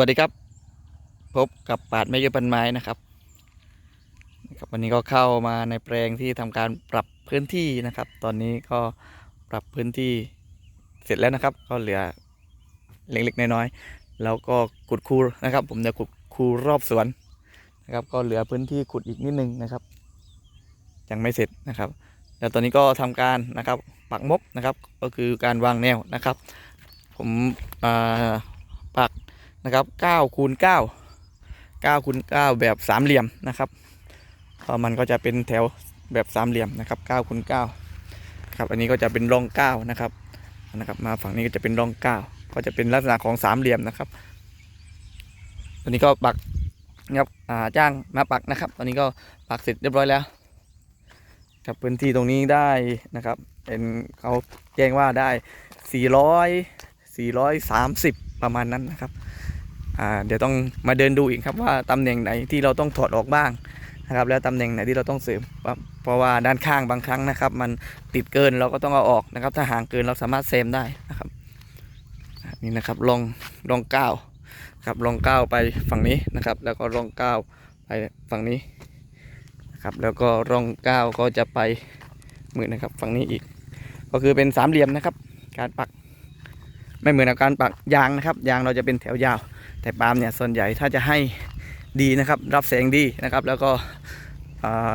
วัสดีครับ พบกับปาดไม้ยืปันไม้นะครับครับ วันนี้ก็เข้ามาในแปลงที่ทำการปรับพื้นที่นะครับ ตอนนี้ก็ปรับพื้นที่เสร็จแล้วนะครับ ก็เหลือเล็กๆน้อยๆแล้วก็ขุดคูนะครับ ผมจะขุดคูรอบสวนนะครับ ก็เหลือพื้นที่ขุดอีกนิดนึงนะครับ ยังไม่เสร็จนะครับแล้วตอนนี้ก็ทำการนะครับปักมบนะครับ ก็คือการวางแนวนะครับ ผมอ่า นะครับ9คูณ9 9คูณ9แบบสามเหลี่ยมนะครับก็มันก็จะเป็นแถวแบบสามเหลี่ยมนะครับ9คูณ9ครับอันนี้ก็จะเป็นร่อง9นะครับนะครับ มาฝั่งนี้ก็จะเป็นร่อง 9 ก็จะเป็นลักษณะของสามเหลี่ยมนะครับตอนนี้ก็ปักนะครับจ้างมาปักนะครับ ตอนนี้ก็ปักเสร็จเรียบร้อยแล้วครับพื้นที่ตรงนี้ได้นะครับเป็นเขาแจ้งว่าได้ 400 430 ประมาณนั้นนะครับ เดี๋ยวต้องมาเดินดูอีกครับว่าตำแหน่งไหนที่เราต้องถอดออกบ้างนะครับแล้วตำแหน่งไหนที่เราต้องเสริมเพราะว่าด้านข้างบางครั้งนะครับ มันติดเกินเราก็ต้องเอาออกนะครับ ถ้าห่างเกินเราสามารถเซมได้นะครับนี่นะครับลองลองก้าวครับลองก้าวไปฝั่งนี้นะครับ แล้วก็ลองก้าวไปฝั่งนี้นะครับแล้วก็ลองก้าวก็จะไปมือนะครับฝั่งนี้อีก ก็คือเป็นสามเหลี่ยมนะครับ การปักไม่เหมือนกับการปักยางนะครับ ยางเราจะเป็นแถวยาว แต่ปาล์มเนี่ยส่วนใหญ่ถ้าจะให้ดีนะครับ รับแสงดีนะครับ แล้วก็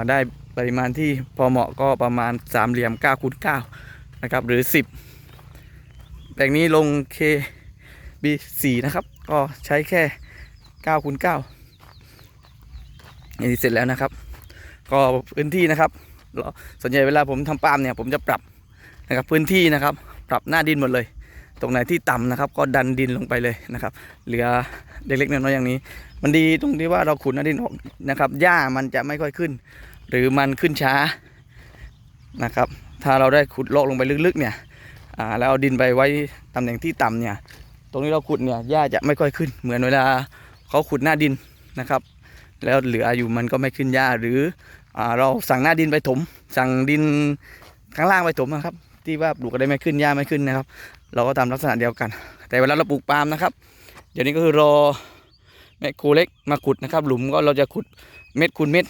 ได้ปริมาณที่พอเหมาะก็ประมาณสามเหลี่ยม9คูณ9นะครับหรือ 10แปลงนี้ลง KB4 นะครับ ก็ใช้แค่9คูณ9นี่เสร็จแล้วนะครับ ก็พื้นที่นะครับเราส่วนใหญ่เวลาผมทำปาล์มเนี่ยผมจะปรับนะครับพื้นที่นะครับ ปรับหน้าดินหมดเลย ตรงไหนที่ต่ำนะครับ ก็ดันดินลงไปเลยนะครับ เหลือเล็กๆน้อยๆอย่างนี้ มันดีตรงที่ว่าเราขุดหน้าดินออกนะครับหญ้ามันจะไม่ค่อยขึ้น หรือมันขึ้นช้านะครับ ถ้าเราได้ขุดลอกลงไปลึกๆเนี่ยแล้วเอาดินไปไว้ตำแหน่งที่ต่ำเนี่ย ตรงนี้เราขุดเนี่ยหญ้าจะไม่ค่อยขึ้น เหมือนเวลาเขาขุดหน้าดินนะครับ แล้วเหลืออยู่มันก็ไม่ขึ้นหญ้าหรืออเราสั่งหน้าดินไปถม สั่งดินข้างล่างไปถมนะครับ ที่ว่าปลูกอะไรไม่ขึ้นหญ้าไม่ขึ้นนะครับ เราก็ทำลักษณะเดียวกัน แต่เวลาเราปลูกปาล์มนะครับ เดี๋ยวนี้ก็คือรอแมคโครเล็กมาขุดนะครับ หลุมก็เราจะขุดเม็ดคูณเม็ด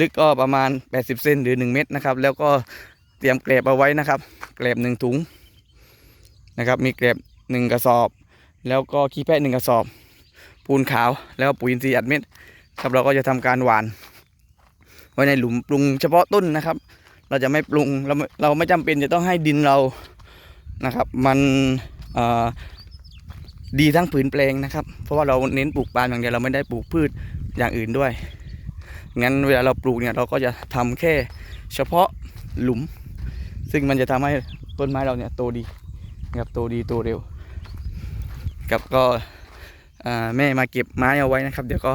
ลึกก็ประมาณ 80 เซนหรือ 1 เม็ดนะครับ แล้วก็เตรียมแกลบเอาไว้นะครับแกลบหนึ่งถุงนะครับ มีแกลบหนึ่งกระสอบ แล้วก็ขี้แพะหนึ่งกระสอบ ปูนขาว แล้วปุ๋ยอินทรีย์อัดเม็ดครับ เราก็จะทำการหว่าน ไว้ในหลุมปรุงเฉพาะต้นนะครับ เราจะไม่ปรุงเราเราไม่จำเป็นจะต้องให้ดินเรานะครับ มันดีทั้งผืนแปลงนะครับ เพราะว่าเราเน้นปลูกปาล์มอย่างเดียวเราไม่ได้ปลูกพืชอย่างอื่นด้วยงั้นเวลาเราปลูกเนี่ยเราก็จะทำแค่เฉพาะหลุม ซึ่งมันจะทำให้ต้นไม้เราเนี่ยโตดีนะครับโตดีโตเร็วกับก็แม่มาเก็บไม้เอาไว้นะครับ เดี๋ยวก็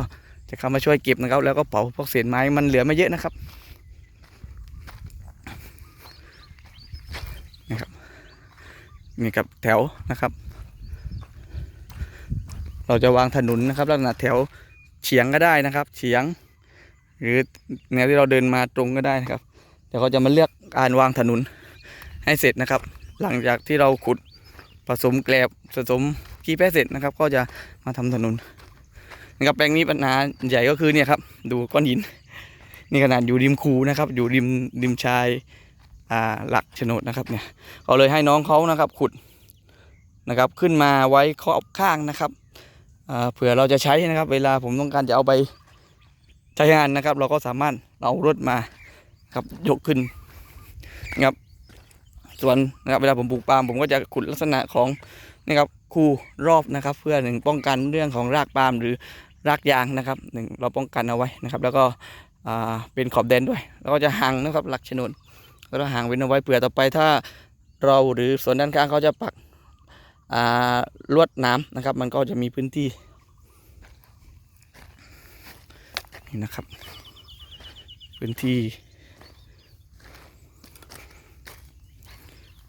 จะเข้ามาช่วยเก็บนะครับ แล้วก็เผาพวกเศษไม้มันเหลือไม่เยอะนะครับ นี่กับแถวนะครับ เราจะวางถนนนะครับ ลักษณะแถวเฉียงก็ได้นะครับ เฉียง หรือแนวที่เราเดินมาตรงก็ได้นะครับเดี๋ยวเขาจะมาเลือกการวางถนนให้เสร็จนะครับ หลังจากที่เราขุดผสมแกลบผสมขี้แพะเสร็จนะครับ ก็จะมาทำถนนนะครับแปลงนี้ปัญหาใหญ่ก็คือเนี่ยครับ ดูก้อนหินนี่ขนาดอยู่ริมคูนะครับ อยู่ริมริมชาย หลักโฉนดนะครับเนี่ยเขาเลยให้น้องเขานะครับขุดนะครับขึ้นมาไว้ขอบข้างนะครับเผื่อเราจะใช้นะครับ เวลาผมต้องการจะเอาไปใช้งานนะครับ เราก็สามารถเอารถมาครับยกขึ้นนะครับส่วนนะครับเวลาผมปลูกปาล์มผมก็จะขุดลักษณะของนี่ครับคูรอบนะครับ เพื่อหนึ่งป้องกันเรื่องของรากปาล์มหรือรากยางนะครับหนึ่งเราป้องกันเอาไว้นะครับ แล้วก็เป็นขอบแดนด้วย แล้วก็จะห่างนะครับหลักโฉนดแล้วห่างเว้นเอาไว้เผื่อต่อไปถ้าเราหรือส่วนด้านข้างเขาจะปักลวดน้ำนะครับ มันก็จะมีพื้นที่นี่นะครับ พื้นที่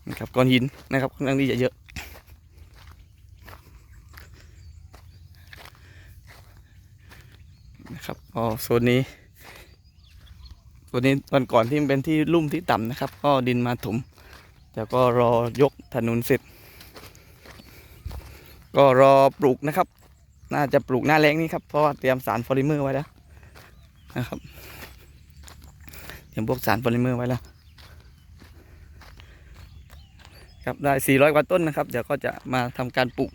นะครับก้อนหินนะครับค่อนข้างที่จะเยอะนะครับอ๋อโซนนี้ วันนี้วันก่อนที่มันเป็นที่ลุ่มที่ต่ำนะครับ ก็ดินมาถมแต่ก็รอยกถนนเสร็จ ก็รอปลูกนะครับ น่าจะปลูกหน้าแรงนี้ครับเพราะว่าเตรียมสารโพลิเมอร์ไว้แล้วนะครับเตรียมพวกสารโพลิเมอร์ไว้แล้วครับได้ 400 กว่าต้นนะครับ เดี๋ยวก็จะมาทำการปลูก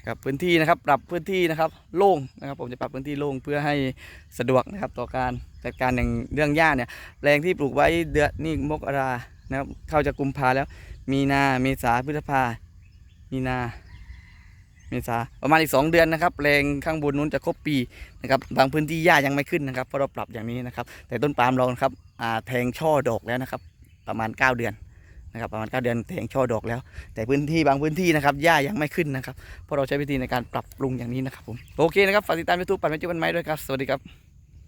นะครับพื้นที่นะครับปรับพื้นที่นะครับโล่งนะครับผมจะปรับพื้นที่โล่งเพื่อให้สะดวกนะครับต่อการจัดการอย่างเรื่องหญ้าเนี่ยแรงที่ปลูกไว้เดือนนี่มกรานะครับเข้าจะกุมภาแล้ว มีนาเมษาพฤษภา มีนาเมษาประมาณอีก 2 เดือนนะครับแรงข้างบนนู้นจะครบปีนะครับบางพื้นที่หญ้ายังไม่ขึ้นนะครับเพราะเราปรับอย่างนี้นะครับแต่ต้นปาล์มเรานะครับแทงช่อดอกแล้วนะครับประมาณ 9 เดือน นะครับประมาณ9เดือนแทงช่อดอกแล้ว แต่พื้นที่บางพื้นที่นะครับหญ้ายังไม่ขึ้นนะครับเพราะเราใช้วิธีในการปรับปรุงอย่างนี้นะครับผมโอเคนะครับฝากติดตามยูทูบปัดไม่จุบันไม้ด้วยครับสวัสดีครับ